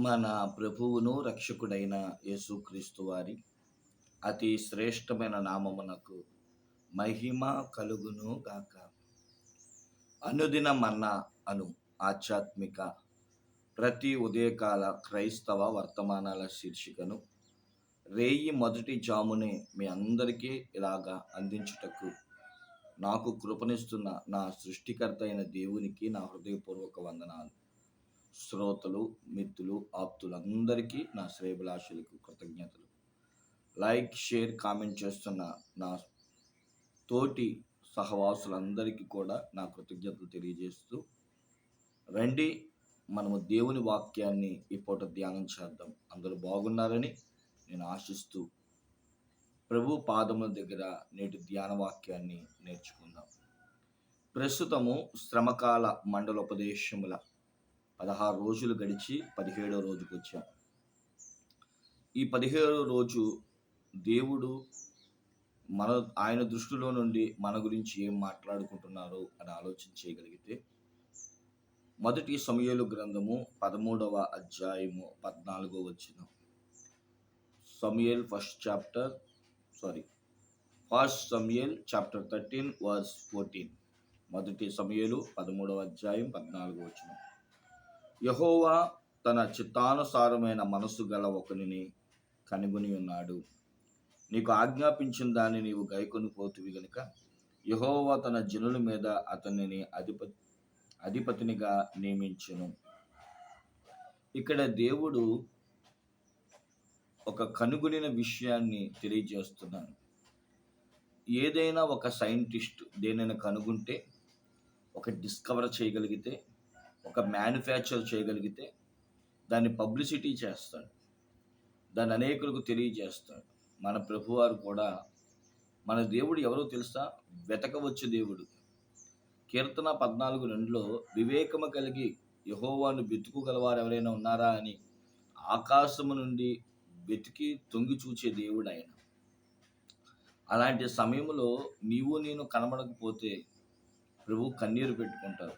మన ప్రభువును రక్షకుడైన యేసుక్రీస్తు వారి అతి శ్రేష్టమైన నామమునకు మహిమ కలుగును గాక. అనుదిన మన్న అను ఆధ్యాత్మిక ప్రతి ఉదయకాల క్రైస్తవ వర్తమానాల శీర్షికను రేయి మొదటి జామునే మీ అందరికీ ఇలాగా అందించుటకు నాకు కృపనిస్తున్న నా సృష్టికర్త అయిన దేవునికి నా హృదయపూర్వక వందనాలు. శ్రోతలు మిత్రులు ఆప్తులందరికీ నా శ్రేభిలాషులకు కృతజ్ఞతలు. లైక్ షేర్ కామెంట్ చేస్తున్న నా తోటి సహవాసులందరికీ కూడా నా కృతజ్ఞతలు తెలియజేస్తూ రండి మనము దేవుని వాక్యాన్ని ఈ పూట ధ్యానం చేద్దాం. అందరూ బాగున్నారని నేను ఆశిస్తూ ప్రభు పాదముల దగ్గర నేటి ధ్యాన వాక్యాన్ని నేర్చుకుందాం. ప్రస్తుతము శ్రమకాల మండలోపదేశముల పదహారు రోజులు గడిచి పదిహేడో రోజుకు వచ్చాం ఈ పదిహేడో రోజు దేవుడు మన ఆయన దృష్టిలో నుండి మన గురించి ఏం మాట్లాడుకుంటున్నారో అని ఆలోచన చేయగలిగితే మొదటి సమయలు గ్రంథము పదమూడవ అధ్యాయము పద్నాలుగో వచ్చిన Samuel first chapter sorry first Samuel chapter thirteen verse fourteen. మొదటి సమయలు పదమూడవ అధ్యాయం పద్నాలుగో వచ్చినాం యహోవా తన చిత్తానుసారమైన మనసు గల ఒకనిని కనుగొని ఉన్నాడు. నీకు ఆజ్ఞాపించిన దాన్ని నీవు గైకొని పోతువి గనుక యహోవా తన జనుల మీద అతనిని అధిపతి అధిపతినిగా నియమించును. ఇక్కడ దేవుడు ఒక కనుగొనిన విషయాన్ని తెలియజేస్తున్నాను ఏదైనా ఒక సైంటిస్ట్ దేనైనా కనుగొంటే ఒక డిస్కవర్ చేయగలిగితే ఒక మ్యానుఫ్యాక్చర్ చేయగలిగితే దాన్ని పబ్లిసిటీ చేస్తాడు. దాన్ని అనేకులకు తెలియజేస్తాడు. మన ప్రభువారు కూడా మన దేవుడు ఎవరో తెలుసా? వెతకవచ్చు దేవుడు. కీర్తన పద్నాలుగు రెండులో వివేకము కలిగి యహోవాను వెతుకుగలవారు ఎవరైనా ఉన్నారా అని ఆకాశము నుండి వెతికి తొంగి చూచే దేవుడు ఆయన. అలాంటి సమయంలో నీవు నేను కనబడకపోతే ప్రభు కన్నీరు పెట్టుకుంటారు.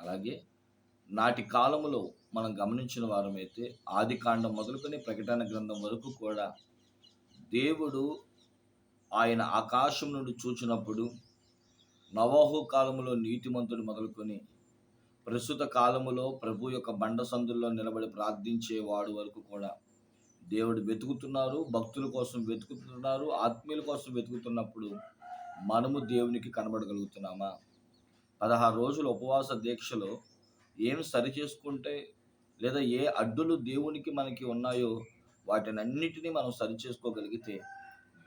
అలాగే నాటి కాలములో మనం గమనించిన వారమైతే ఆది కాండం మొదలుకొని ప్రకటన గ్రంథం వరకు కూడా దేవుడు ఆయన ఆకాశం నుండి చూచినప్పుడు నవోహు కాలములో నీతిమంతుడు మొదలుకొని ప్రస్తుత కాలములో ప్రభు యొక్క బండ సందుల్లో నిలబడి ప్రార్థించేవాడు వరకు కూడా దేవుడు వెతుకుతున్నారు భక్తుల కోసం వెతుకుతున్నారు ఆత్మీయుల కోసం వెతుకుతున్నప్పుడు మనము దేవునికి కనబడగలుగుతున్నామా? పదహారు రోజుల ఉపవాస దీక్షలో ఏం సరి చేసుకుంటే లేదా ఏ అడ్డులు దేవునికి మనకి ఉన్నాయో వాటిని అన్నిటినీ మనం సరి చేసుకోగలిగితే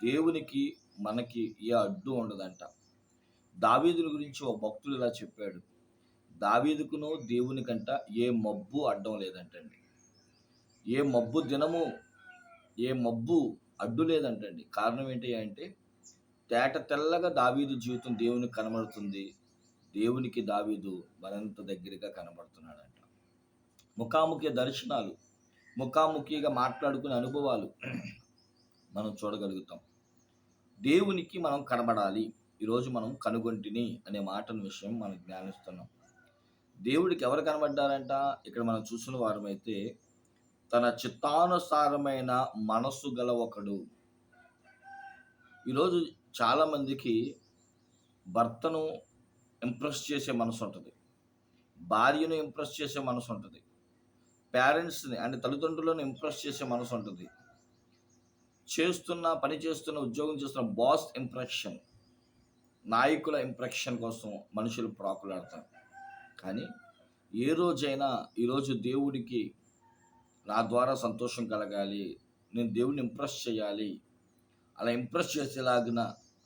దేవునికి మనకి ఏ అడ్డు ఉండదంట. దావీదుల గురించి ఓ భక్తుడు ఇలా చెప్పాడు. దావీదుకును దేవునికంట ఏ మబ్బు అడ్డం లేదంటండి. ఏ మబ్బు దినము ఏ మబ్బు అడ్డు లేదంటండి. కారణం ఏంటి అంటే తేట తెల్లగా దావీదు జీవితం దేవునికి కనబడుతుంది. దేవునికి దావీదు మరింత దగ్గరగా కనబడుతున్నాడంట. ముఖాముఖి దర్శనాలు ముఖాముఖిగా మాట్లాడుకునే అనుభవాలు మనం చూడగలుగుతాం. దేవునికి మనం కనబడాలి ఈరోజు మనం కనుగొంటిని అనే మాటను విషయం మనం జ్ఞానిస్తున్నాం. దేవుడికి ఎవరు కనబడ్డారంట? ఇక్కడ మనం చూసిన వారమైతే తన చిత్తానుసారమైన మనస్సు గల ఒకడు. ఈరోజు చాలామందికి భర్తను ఇంప్రెస్ చేసే మనసు ఉంటుంది. భార్యను ఇంప్రెస్ చేసే మనసు ఉంటుంది. పేరెంట్స్ని అంటే తల్లిదండ్రులను ఇంప్రెస్ చేసే మనసు ఉంటుంది. చేస్తున్న పని చేస్తున్న ఉద్యోగం చేస్తున్న బాస్ ఇంప్రెషన్ నాయకుల ఇంప్రెషన్ కోసం మనుషులు ప్రాకులాడతారు. కానీ ఏ రోజైనా ఈరోజు దేవుడికి నా ద్వారా సంతోషం కలగాలి నేను దేవుడిని ఇంప్రెస్ చేయాలి అలా ఇంప్రెస్ చేసేలాగిన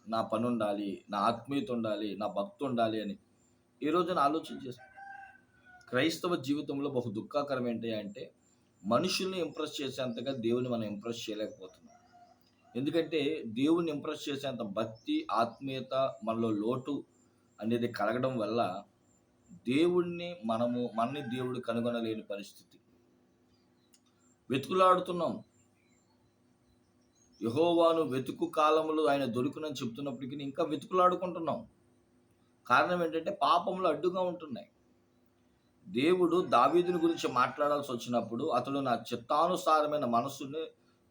నా పని ఉండాలి నా ఆత్మీయత ఉండాలి నా భక్తి ఉండాలి అని. ఈ రోజున ఆలోచన చేస్తాను క్రైస్తవ జీవితంలో బహు దుఃఖకరం ఏంటి అంటే మనుషుల్ని ఇంప్రెస్ చేసేంతగా దేవుని మనం ఇంప్రెస్ చేయలేకపోతున్నాం. ఎందుకంటే దేవుని ఇంప్రెస్ చేసేంత భక్తి ఆత్మీయత మనలో లోటు అనేది కలగడం వల్ల దేవుణ్ణి మనము మనని దేవుడు కనుగొనలేని పరిస్థితి. వెతుకులాడుతున్నాం. యహోవాను వెతుకు కాలంలో ఆయన దొరికినని చెప్తున్నప్పటికీ ఇంకా వెతుకులాడుకుంటున్నాం. కారణం ఏంటంటే పాపంలో అడ్డుగా ఉంటున్నాయి. దేవుడు దావీదుని గురించి మాట్లాడాల్సి వచ్చినప్పుడు అతడు నా చిత్తానుసారమైన మనసుని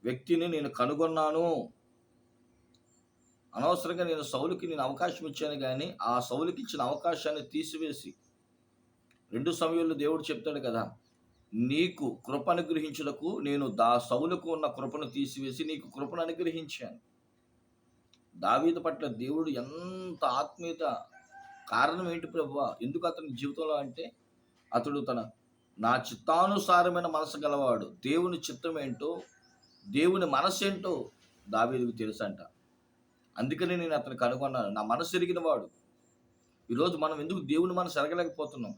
వ్యక్తిని నేను కనుగొన్నాను. అనవసరంగా నేను సౌలుకి నేను అవకాశం ఇచ్చాను కానీ ఆ సౌలుకి ఇచ్చిన అవకాశాన్ని తీసివేసి రెండు సమయంలో దేవుడు చెప్తాడు కదా నీకు కృప అనుగ్రహించుటకు నేను దా సౌలకు ఉన్న కృపను తీసివేసి నీకు కృపను అనుగ్రహించాను. దావీదు పట్ల దేవుడు ఎంత ఆత్మీయత కారణం ఏంటి ప్రభు? ఎందుకు అతని జీవితంలో అంటే అతడు తన నా చిత్తానుసారమైన మనసు గలవాడు. దేవుని చిత్తం ఏంటో దేవుని మనసు ఏంటో దావీదుకు తెలుసంట. అందుకనే నేను అతను కనుగొన్నాను నా మనసు ఎరిగిన వాడు ఈరోజు మనం ఎందుకు దేవుని మనసు ఎరగలేకపోతున్నాం?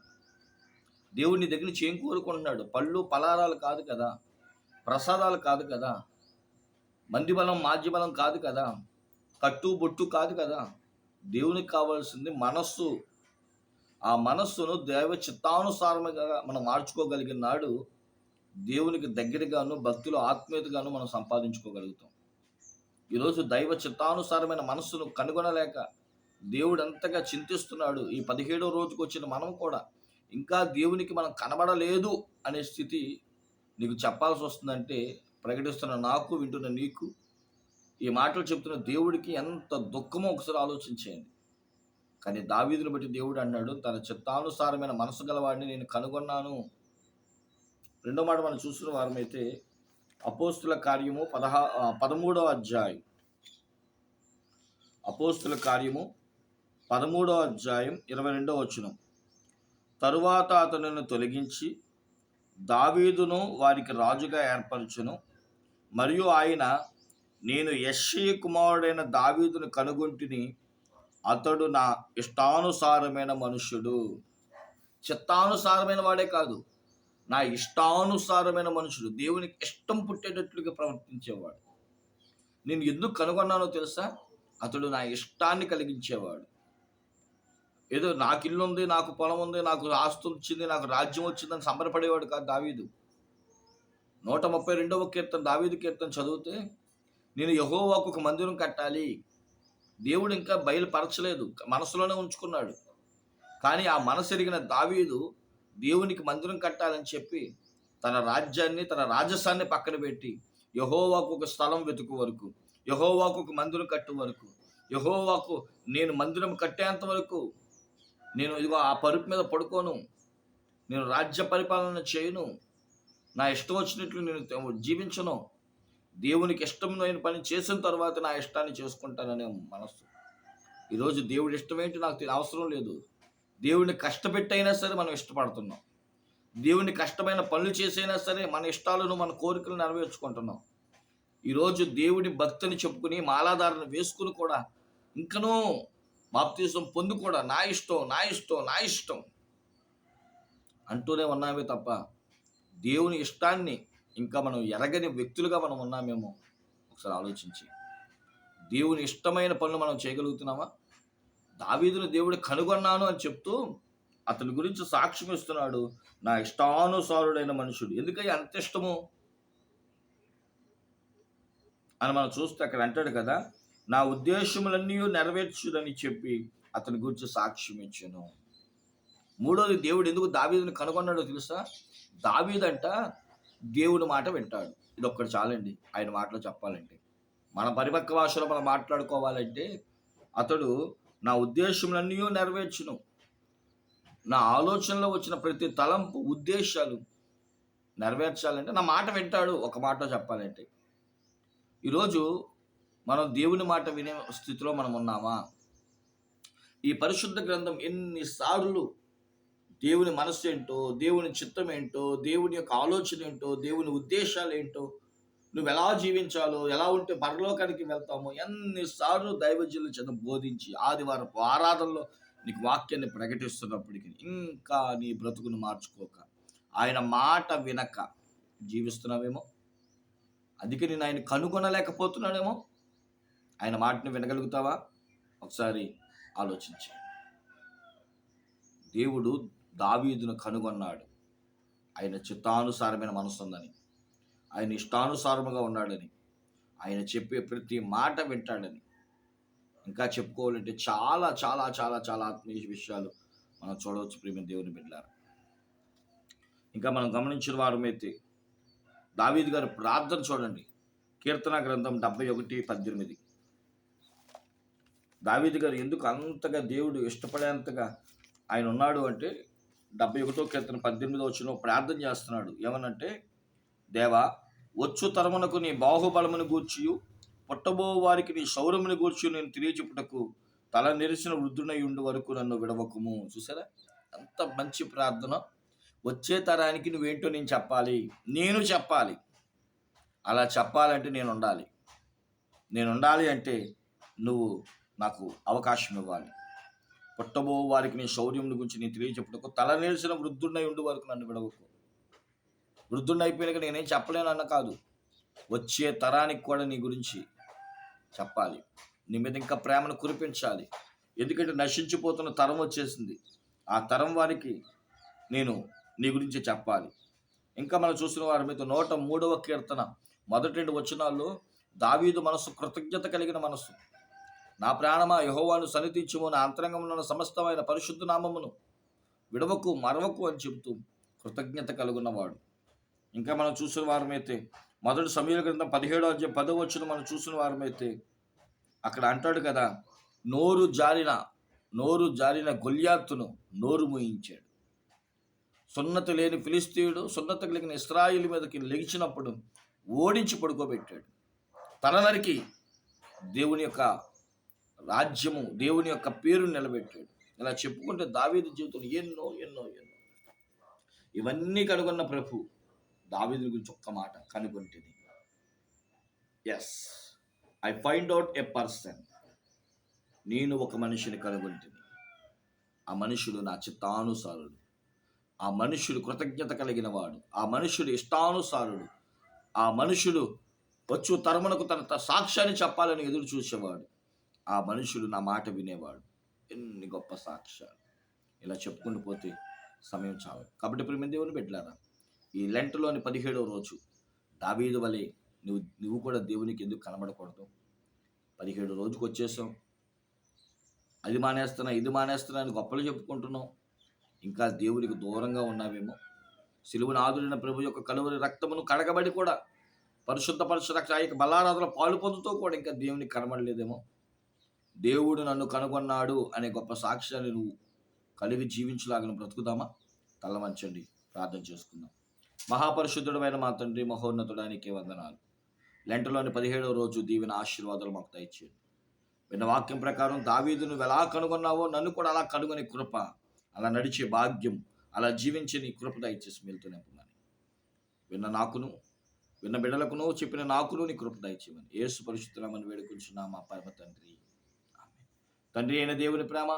దేవుడిని దగ్గర నుంచి ఏం కోరుకుంటున్నాడు? పళ్ళు పలారాలు కాదు కదా. ప్రసాదాలు కాదు కదా. మంది బలం బలం కాదు కదా. కట్టు బొట్టు కాదు కదా. దేవునికి కావాల్సింది మనస్సు. ఆ మనస్సును దైవ చిత్తానుసారముగా మనం మార్చుకోగలిగిన నాడు దేవునికి దగ్గరగాను భక్తిలో ఆత్మీయతగాను మనం సంపాదించుకోగలుగుతాం. ఈరోజు దైవ చిత్తానుసారమైన మనస్సును కనుగొనలేక దేవుడు అంతగా చింతిస్తున్నాడు. ఈ పదిహేడో రోజుకు వచ్చిన మనం కూడా ఇంకా దేవునికి మనం కనబడలేదు అనే స్థితి నీకు చెప్పాల్సి వస్తుందంటే ప్రకటిస్తున్న నాకు వింటున్న నీకు ఈ మాటలు చెప్తున్న దేవుడికి ఎంత దుఃఖమో ఒకసారి ఆలోచించేయండి కానీ దావీదుని బట్టి దేవుడు అన్నాడు తన చిత్తానుసారమైన మనసు గలవాడిని నేను కనుగొన్నాను. రెండో మాట మనం చూసిన వారమైతే అపోస్తుల కార్యము పదహా పదమూడవ అధ్యాయం. అపోస్తుల కార్యము పదమూడవ అధ్యాయం ఇరవై రెండవ వచనం. తరువాత అతనిని తొలగించి దావీదును వారికి రాజుగా ఏర్పరచును. మరియు ఆయన నేను యశ్షీ కుమారుడైన దావీదును కనుగొంటిని అతడు నా ఇష్టానుసారమైన మనుష్యుడు. చిత్తానుసారమైన వాడే కాదు నా ఇష్టానుసారమైన మనుషుడు దేవునికి ఇష్టం పుట్టేటట్లుగా ప్రవర్తించేవాడు. నేను ఎందుకు కనుగొన్నానో తెలుసా? అతడు నా ఇష్టాన్ని కలిగించేవాడు. ఏదో నాకు ఇల్లు ఉంది నాకు పొలం ఉంది నాకు ఆస్తు వచ్చింది నాకు రాజ్యం వచ్చిందని సంబరపడేవాడు కాదు దావీదు. నూట ముప్పై రెండవ కీర్తన దావీదు కీర్తన చదివితే నేను యహోవాకు ఒక మందిరం కట్టాలి దేవుడు ఇంకా బయలుపరచలేదు మనసులోనే ఉంచుకున్నాడు. కానీ ఆ మనసు ఎరిగిన దావీదు దేవునికి మందిరం కట్టాలని చెప్పి తన రాజ్యాన్ని తన రాజసాన్ని పక్కన పెట్టి యహోవాకు ఒక స్థలం వెతుకు వరకు యహోవాకు ఒక మందిరం కట్టు వరకు యహోవాకు నేను మందిరం కట్టేంత వరకు నేను ఇదిగో ఆ పరుపు మీద పడుకోను. నేను రాజ్య పరిపాలన చేయను. నా ఇష్టం వచ్చినట్లు నేను జీవించను. దేవునికి ఇష్టమైన పని చేసిన తర్వాత నా ఇష్టాన్ని చేసుకుంటాననే మనస్సు. ఈరోజు దేవుడి ఇష్టం ఏంటి నాకు తెలియ అవసరం లేదు. దేవుడిని కష్టపెట్టైనా సరే మనం ఇష్టపడుతున్నాం. దేవుని కష్టమైన పనులు చేసైనా సరే మన ఇష్టాలను మన కోరికలు నెరవేర్చుకుంటున్నాం. ఈరోజు దేవుడి భక్తిని చెప్పుకుని మాలాధారణ వేసుకుని కూడా ఇంకనూ బాప్తీసం పొందు కూడా నా ఇష్టం నా ఇష్టం నా ఇష్టం. అంటూనే ఉన్నామే తప్ప దేవుని ఇష్టాన్ని ఇంకా మనం ఎరగని వ్యక్తులుగా మనం ఉన్నామేమో ఒకసారి ఆలోచించి. దేవుని ఇష్టమైన పనులు మనం చేయగలుగుతున్నామా? దావీదును దేవుడు కనుగొన్నాను అని చెప్తూ అతని గురించి సాక్ష్యం ఇస్తున్నాడు. నా ఇష్టానుసారుడైన మనుషుడు. ఎందుకని అంత ఇష్టము? అని మనం చూస్తే అక్కడ అంటాడు కదా నా ఉద్దేశములన్నీ నెరవేర్చుడని చెప్పి అతని గురించి సాక్ష్యం ఇచ్చాను. మూడోది దేవుడు ఎందుకు దావీదుని కనుగొన్నాడో తెలుసా? దావీదంట దేవుడి మాట వింటాడు. ఇది ఒక్కటి చాలండి ఆయన మాటలు చెప్పాలంటే. మన పరిపక్వ భాషలో మనం మాట్లాడుకోవాలంటే అతడు నా ఉద్దేశములన్నీ నెరవేర్చును. నా ఆలోచనలో వచ్చిన ప్రతి తలంపు ఉద్దేశాలు నెరవేర్చాలంటే నా మాట వింటాడు ఒక మాట చెప్పాలంటే. ఈరోజు మనం దేవుని మాట వినే స్థితిలో మనం ఉన్నామా? ఈ పరిశుద్ధ గ్రంథం ఎన్నిసార్లు దేవుని మనసు ఏంటో దేవుని చిత్తం ఏంటో దేవుని యొక్క ఆలోచన ఏంటో దేవుని ఉద్దేశాలు ఏంటో నువ్వు ఎలా జీవించాలో ఎలా ఉంటే పరలోకానికి వెళ్తామో ఎన్నిసార్లు దైవజనుల చెంద బోధించి ఆదివారపు ఆరాధనలో నీకు వాక్యాన్ని ప్రకటిస్తున్నప్పటికీ ఇంకా నీ బ్రతుకును మార్చుకోక. ఆయన మాట వినక. జీవిస్తున్నావేమో? అందుకే నేను ఆయన కనుగొనలేకపోతున్నాడేమో ఆయన మాటని వినగలుగుతావా? ఒకసారి ఆలోచించి. దేవుడు దావీదును కనుగొన్నాడు. ఆయన చిత్తానుసారమైన మనసు ఉందని ఆయన ఇష్టానుసారముగా ఉన్నాడని. ఆయన చెప్పే ప్రతి మాట వింటాడని. ఇంకా చెప్పుకోవాలంటే చాలా చాలా చాలా చాలా ఆత్మీయ విషయాలు మనం చూడవచ్చు ప్రేమ దేవుని బిడ్డారు ఇంకా మనం గమనించిన వారమైతే దావీద్ గారు ప్రార్థన చూడండి. కీర్తన గ్రంథం డెబ్బై ఒకటి పద్దెనిమిది. దావీది గారు ఎందుకు అంతగా దేవుడు ఇష్టపడేంతగా ఆయన ఉన్నాడు అంటే డెబ్బై ఒకటో కీర్తన పద్దెనిమిదో వచ్చిన ప్రార్థన చేస్తున్నాడు. ఏమనంటే దేవా వచ్చు తరమునకు నీ బాహుబలమును గూర్చియు పుట్టబో వారికి నీ శౌరముని గూర్చి నేను తెలియచెప్పుటకు తల నెరిసిన వృద్ధునై ఉండు వరకు నన్ను విడవకుము. చూసారా? అంత మంచి ప్రార్థన. వచ్చే తరానికి నువ్వేంటో నేను చెప్పాలి. నేను చెప్పాలి. అలా చెప్పాలంటే నేను ఉండాలి. నేను ఉండాలి అంటే నువ్వు నాకు అవకాశం ఇవ్వాలి పుట్టబో వారికి నీ శౌర్యముని గురించి నేను తెలియచెప్పుటకు తల నిలిచిన వృద్ధుడినై ఉండు వరకు నన్ను విడవకు. వృద్ధుడిని అయిపోయినాక నేనేం చెప్పలేను అన్న కాదు. వచ్చే తరానికి కూడా నీ గురించి చెప్పాలి. నీ మీద ఇంకా ప్రేమను కురిపించాలి. ఎందుకంటే నశించిపోతున్న తరం వచ్చేసింది. ఆ తరం వారికి నేను నీ గురించి చెప్పాలి. ఇంకా మనం చూసిన వారి మీద నూట మూడవ కీర్తన. మొదటి రెండు వచనాల్లో దావీదు మనసు కృతజ్ఞత కలిగిన మనసు నా ప్రాణమా యహోవాను సన్నిధించుము నా అంతరంగంలో సమస్తమైన పరిశుద్ధ నామమును విడవకు మరవకు అని చెబుతూ కృతజ్ఞత కలుగున్నవాడు ఇంకా మనం చూసిన వారమైతే మొదటి సమీర గ్రంథం పదిహేడో అధ్యాయం పదో వచ్చిన మనం చూసిన వారమైతే అక్కడ అంటాడు కదా నోరు జారిన నోరు జారిన గొల్యాత్తును నోరు మూయించాడు. సున్నతి లేని ఫిలిస్తీయుడు సున్నత కలిగిన ఇస్రాయిల్ మీదకి లెగిచినప్పుడు ఓడించి పడుకోబెట్టాడు. తన నరికి దేవుని యొక్క రాజ్యము దేవుని యొక్క పేరు నిలబెట్టాడు. ఇలా చెప్పుకుంటే దావీదు జీవితంలో ఎన్నో ఎన్నో ఎన్నో. ఇవన్నీ కనుగొన్న ప్రభు దావీదు గురించి ఒక్క మాట కనుగొంటుంది. Yes I find out a person నేను ఒక మనిషిని కనుగొంటుంది ఆ మనుషుడు నా చిత్తానుసారుడు. ఆ మనుషుడు కృతజ్ఞత కలిగిన వాడు. ఆ మనుషుడు ఇష్టానుసారుడు. ఆ మనుషుడు వచ్చు తరమునకు తన త- సాక్ష్యాన్ని చెప్పాలని ఎదురు చూసేవాడు. ఆ మనుషుడు నా మాట వినేవాడు. ఎన్ని గొప్ప సాక్ష్యాలు. ఇలా చెప్పుకుంటూ పోతే సమయం చాలు కాబట్టి ఇప్పుడు మేము దేవుని పెట్టారా ఈ లెంటలోని పదిహేడవ రోజు దావీదు వలె నువ్వు నువ్వు కూడా దేవునికి ఎందుకు కనబడకూడదు? పదిహేడు రోజుకి వచ్చేసాం అది మానేస్తున్నా ఇది మానేస్తున్నా అని గొప్పలు చెప్పుకుంటున్నావు. ఇంకా దేవునికి దూరంగా ఉన్నావేమో. సిలువను ఆదురిన ప్రభు యొక్క కలువరి రక్తమును కడగబడి కూడా పరిశుద్ధ పరిశుద్ధ రక్ష ఆ యొక్క బలారాధన పాలు పొందుతూ కూడా ఇంకా దేవునికి కనబడలేదేమో. దేవుడు నన్ను కనుగొన్నాడు అనే గొప్ప సాక్ష్యాన్ని నువ్వు కలిగి జీవించలాగిన బ్రతుకుదామా? తలవంచండి ప్రార్థన చేసుకుందాం. మహాపరిశుద్ధుడమైన మా తండ్రి మహోన్నతుడానికి వందనాలు. లెంటలోని పదిహేడవ రోజు దీవెన ఆశీర్వాదాలు మాకు దయచేయండి. విన్న వాక్యం ప్రకారం దావీదు నువ్వు ఎలా కనుగొన్నావో నన్ను కూడా అలా కనుగొని కృప అలా నడిచే భాగ్యం అలా జీవించే నీ కృప దయచేసి వెళ్తూనే నింపమని. విన్న నాకును విన్న బిడ్డలకును చెప్పిన నాకును నీ కృప దయచేయమని. ఏసు పరిశుద్ధమని వేడుకుంటున్నా మా పరమ తండ్రి. తండ్రి అయిన దేవుని ప్రేమ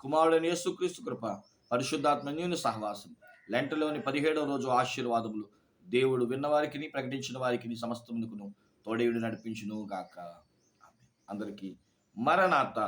కుమారుడైన యేసుక్రీస్తు కృప పరిశుద్ధాత్మనియుని సహవాసం. లెంటలోని పదిహేడవ రోజు ఆశీర్వాదములు దేవుడు విన్నవారికి ప్రకటించిన వారికి సమస్తమునకును తోడేయుడు నడిపించును గాక అందరికీ మరణాత